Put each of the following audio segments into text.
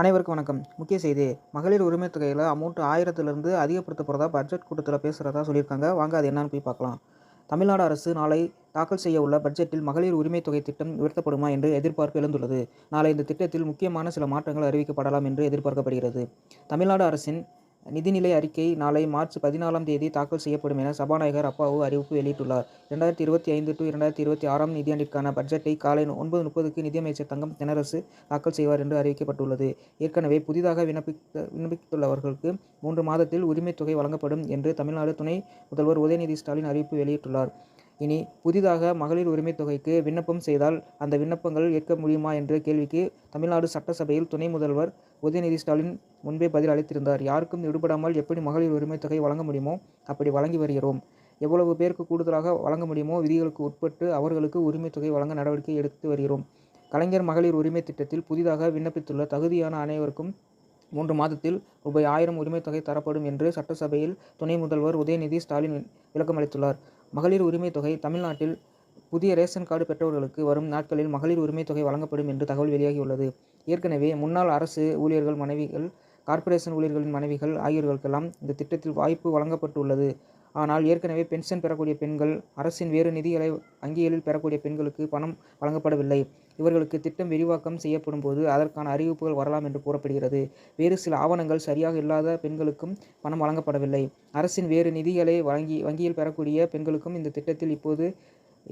அனைவருக்கும் வணக்கம். முக்கிய செய்தி. மகளிர் உரிமை தொகையில் அமௌண்ட் ஆயிரத்துலேருந்து அதிகப்படுத்த போகிறதா பட்ஜெட் கூட்டத்தில் பேசுகிறதா சொல்லியிருக்காங்க. வாங்க அது என்னன்னு போய் பார்க்கலாம். தமிழ்நாடு அரசு நாளை தாக்கல் செய்ய உள்ள பட்ஜெட்டில் மகளிர் உரிமை தொகை திட்டம் உயர்த்தப்படுமா என்று எதிர்பார்ப்பு எழுந்துள்ளது. நாளை இந்த திட்டத்தில் முக்கியமான சில மாற்றங்கள் அறிவிக்கப்படலாம் என்று எதிர்பார்க்கப்படுகிறது. தமிழ்நாடு அரசின் நிதிநிலை அறிக்கை நாளை மார்ச் பதினாலாம் தேதி தாக்கல் செய்யப்படும் என சபாநாயகர் அப்பாவு அறிவிப்பு வெளியிட்டுள்ளார். இரண்டாயிரத்தி இருபத்தி ஐந்து டு இரண்டாயிரத்தி இருபத்தி ஆறாம் நிதியாண்டிற்கான பட்ஜெட்டை காலை ஒன்பது முப்பதுக்கு நிதியமைச்சர் தங்கம் தெனரசு தாக்கல் செய்வார் என்று அறிவிக்கப்பட்டுள்ளது. ஏற்கனவே புதிதாக விண்ணப்பித்த விண்ணப்பித்துள்ளவர்களுக்கு மூன்று மாதத்தில் உரிமைத் தொகை வழங்கப்படும் என்று தமிழ்நாடு துணை முதல்வர் உதயநிதி ஸ்டாலின் அறிவிப்பு வெளியிட்டுள்ளார். இனி புதிதாக மகளிர் உரிமைத் தொகைக்கு விண்ணப்பம் செய்தால் அந்த விண்ணப்பங்கள் ஏற்க முடியுமா என்ற கேள்விக்கு தமிழ்நாடு சட்டசபையில் துணை முதல்வர் உதயநிதி ஸ்டாலின் முன்பே பதில் அளித்திருந்தார். யாருக்கும் விடுபடாமல் எப்படி மகளிர் உரிமைத் தொகை வழங்க முடியுமோ அப்படி வழங்கி வருகிறோம். எவ்வளவு பேருக்கு கூடுதலாக வழங்க முடியுமோ விதிகளுக்கு உட்பட்டு அவர்களுக்கு உரிமை தொகை வழங்க நடவடிக்கை எடுத்து வருகிறோம். கலைஞர் மகளிர் உரிமை திட்டத்தில் புதிதாக விண்ணப்பித்துள்ள தகுதியான அனைவருக்கும் மூன்று மாதத்தில் ரூபாய் ஆயிரம் உரிமைத் தொகை தரப்படும் என்று சட்டசபையில் துணை முதல்வர் உதயநிதி ஸ்டாலின் விளக்கமளித்துள்ளார் மகளிர் உரிமைத் தொகை தமிழ்நாட்டில் புதிய ரேஷன் கார்டு பெற்றவர்களுக்கு வரும் நாட்களில் மகளிர் உரிமைத் தொகை வழங்கப்படும் என்று தகவல் வெளியாகியுள்ளது. ஏற்கனவே முன்னாள் அரசு ஊழியர்கள் மனைவிகள் கார்ப்பரேஷன் ஊழியர்களின் மனைவிகள் ஆகியோர்களுக்கெல்லாம் இந்த திட்டத்தில் வாய்ப்பு வழங்கப்பட்டுள்ளது. ஆனால் ஏற்கனவே பென்ஷன் பெறக்கூடிய பெண்கள் அரசின் வேறு நிதிகளை வங்கிகளில் பெறக்கூடிய பெண்களுக்கு பணம் வழங்கப்படவில்லை. இவர்களுக்கு திட்டம் விரிவாக்கம் செய்யப்படும் போது அதற்கான அறிவிப்புகள் வரலாம் என்று கூறப்படுகிறது. வேறு சில ஆவணங்கள் சரியாக இல்லாத பெண்களுக்கும் பணம் வழங்கப்படவில்லை. அரசின் வேறு நிதிகளை வழங்கி வங்கியில் பெறக்கூடிய பெண்களுக்கும் இந்த திட்டத்தில் இப்போது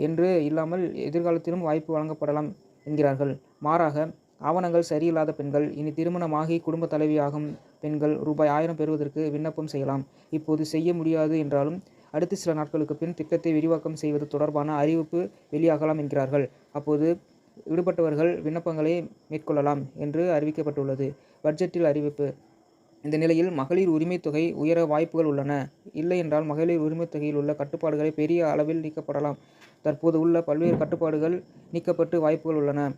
என்று இல்லாமல் எதிர்காலத்திலும் வாய்ப்பு வழங்கப்படலாம் என்கிறார்கள். மாறாக ஆவணங்கள் சரியில்லாத பெண்கள் இனி திருமணமாகி குடும்ப தலைவியாகும் பெண்கள் ரூபாய் ஆயிரம் பெறுவதற்கு விண்ணப்பம் செய்யலாம். இப்போது செய்ய முடியாது என்றாலும் அடுத்த சில நாட்களுக்கு பின் திட்டத்தை விரிவாக்கம் செய்வது தொடர்பான அறிவிப்பு வெளியாகலாம் என்கிறார்கள். அப்போது விடுபட்டவர்கள் விண்ணப்பங்களை மேற்கொள்ளலாம் என்று அறிவிக்கப்பட்டுள்ளது. பட்ஜெட்டில் அறிவிப்பு. இந்த நிலையில் மகளிர் உரிமைத் தொகை உயர வாய்ப்புகள் உள்ளன. இல்லை என்றால் மகளிர் உரிமைத் தொகையில் உள்ள கட்டுப்பாடுகளை பெரிய அளவில் நீக்கப்படலாம். தற்போது உள்ள பல்வேறு கட்டுப்பாடுகள் நீக்கப்பட்டு வாய்ப்புகள் உள்ளன.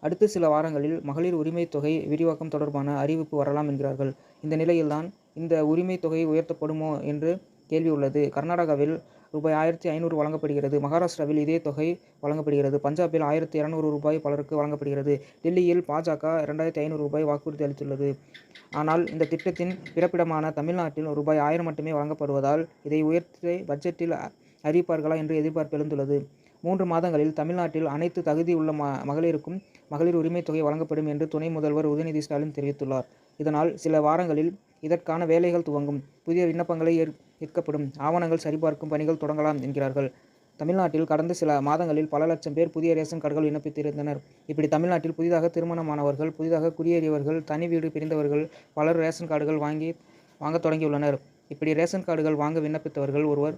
அடுத்த சில வாரங்களில் மகளிர் உரிமைத் தொகை விரிவாக்கம் தொடர்பான அறிவிப்பு வரலாம் என்கிறார்கள். இந்த நிலையில்தான் இந்த உரிமைத் தொகை உயர்த்தப்படுமோ என்று கேள்வி உள்ளது. கர்நாடகாவில் ரூபாய் ஆயிரத்தி ஐநூறு வழங்கப்படுகிறது. மகாராஷ்டிராவில் இதே தொகை வழங்கப்படுகிறது. பஞ்சாபில் ஆயிரத்தி இரநூறு ரூபாய் பலருக்கு வழங்கப்படுகிறது. டெல்லியில் பாஜக இரண்டாயிரத்தி ஐநூறு ரூபாய் வாக்குறுதி அளித்துள்ளது. ஆனால் இந்த திட்டத்தின் பிறப்பிடமான தமிழ்நாட்டில் ரூபாய் ஆயிரம் மட்டுமே வழங்கப்படுவதால் இதை உயர்த்தி பட்ஜெட்டில் அறிவிப்பார்களா என்று எதிர்பார்ப்பு எழுந்துள்ளது. மூன்று மாதங்களில் தமிழ்நாட்டில் அனைத்து தகுதியுள்ள ம மகளிருக்கும் மகளிர் உரிமைத் தொகை வழங்கப்படும் என்று துணை முதல்வர் உதயநிதி ஸ்டாலின் தெரிவித்துள்ளார். இதனால் சில வாரங்களில் இதற்கான வேலைகள் துவங்கும். புதிய விண்ணப்பங்களை விற்கப்படும். ஆவணங்கள் சரிபார்க்கும் பணிகள் தொடங்கலாம் என்கிறார்கள். தமிழ்நாட்டில் கடந்த சில மாதங்களில் பல லட்சம் பேர் புதிய ரேஷன் கார்டுகள் விண்ணப்பித்திருந்தனர். இப்படி தமிழ்நாட்டில் புதிதாக திருமணமானவர்கள் புதிதாக குடியேறியவர்கள் தனி வீடு பிரிந்தவர்கள் பலர் ரேஷன் கார்டுகள் வாங்கி வாங்க தொடங்கியுள்ளனர். இப்படி ரேஷன் கார்டுகள் வாங்க விண்ணப்பித்தவர்கள் ஒருவர்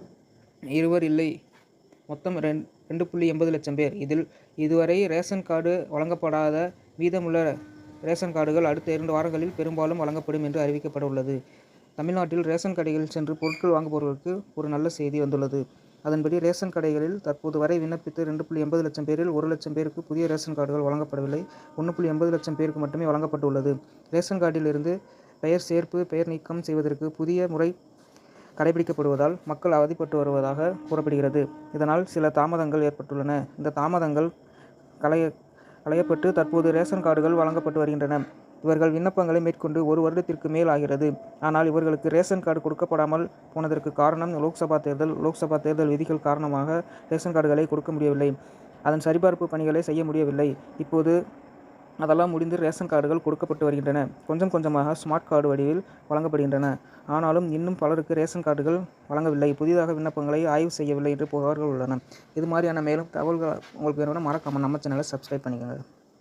இருவர் இல்லை. மொத்தம் ரெண் ரெண்டு புள்ளி எண்பது லட்சம் பேர். இதில் இதுவரை ரேஷன் கார்டு வழங்கப்படாத மீதமுள்ள ரேஷன் கார்டுகள் அடுத்த இரண்டு வாரங்களில் பெரும்பாலும் வழங்கப்படும் என்று அறிவிக்கப்பட உள்ளது. தமிழ்நாட்டில் ரேஷன் கடைகளில் சென்று பொருட்கள் வாங்குபவர்களுக்கு ஒரு நல்ல செய்தி வந்துள்ளது. அதன்படி ரேஷன் கடைகளில் தற்போது வரை விண்ணப்பித்து ரெண்டு புள்ளி எண்பது லட்சம் பேரில் ஒரு லட்சம் பேருக்கு புதிய ரேஷன் கார்டுகள் வழங்கப்படவில்லை. ஒன்று புள்ளி எண்பது லட்சம் பேருக்கு மட்டுமே வழங்கப்பட்டுள்ளது. ரேஷன் கார்டில் இருந்து பெயர் சேர்ப்பு பெயர் நீக்கம் செய்வதற்கு புதிய முறை கடைபிடிக்கப்படுவதால் மக்கள் அவதிப்பட்டு வருவதாக கூறப்படுகிறது. இதனால் சில தாமதங்கள் ஏற்பட்டுள்ளன. இந்த தாமதங்கள் களைய களையப்பட்டு தற்போது ரேஷன் கார்டுகள் வழங்கப்பட்டு வருகின்றன. இவர்கள் விண்ணப்பங்களை மேற்கொண்டு ஒரு வருடத்திற்கு மேல் ஆகிறது. ஆனால் இவர்களுக்கு ரேஷன் கார்டு கொடுக்கப்படாமல் போனதற்கு காரணம் லோக்சபா தேர்தல். லோக்சபா தேர்தல் விதிகள் காரணமாக ரேஷன் கார்டுகளை கொடுக்க முடியவில்லை. அதன் சரிபார்ப்பு பணிகளை செய்ய முடியவில்லை. இப்போது அதெல்லாம் முடிந்து ரேஷன் கார்டுகள் கொடுக்கப்பட்டு வருகின்றன. கொஞ்சம் கொஞ்சமாக ஸ்மார்ட் கார்டு வடிவில் வழங்கப்படுகின்றன. ஆனாலும் இன்னும் பலருக்கு ரேஷன் கார்டுகள் வழங்கவில்லை. புதிதாக விண்ணப்பங்களை ஆய்வு செய்யவில்லை என்று புகார்கள் உள்ளன. இது மாதிரியான மேலும் தகவல்கள் உங்களுக்கு வேணும்னா மறக்காமல் நம்ம சேனலை சப்ஸ்கிரைப் பண்ணிக்கோங்க.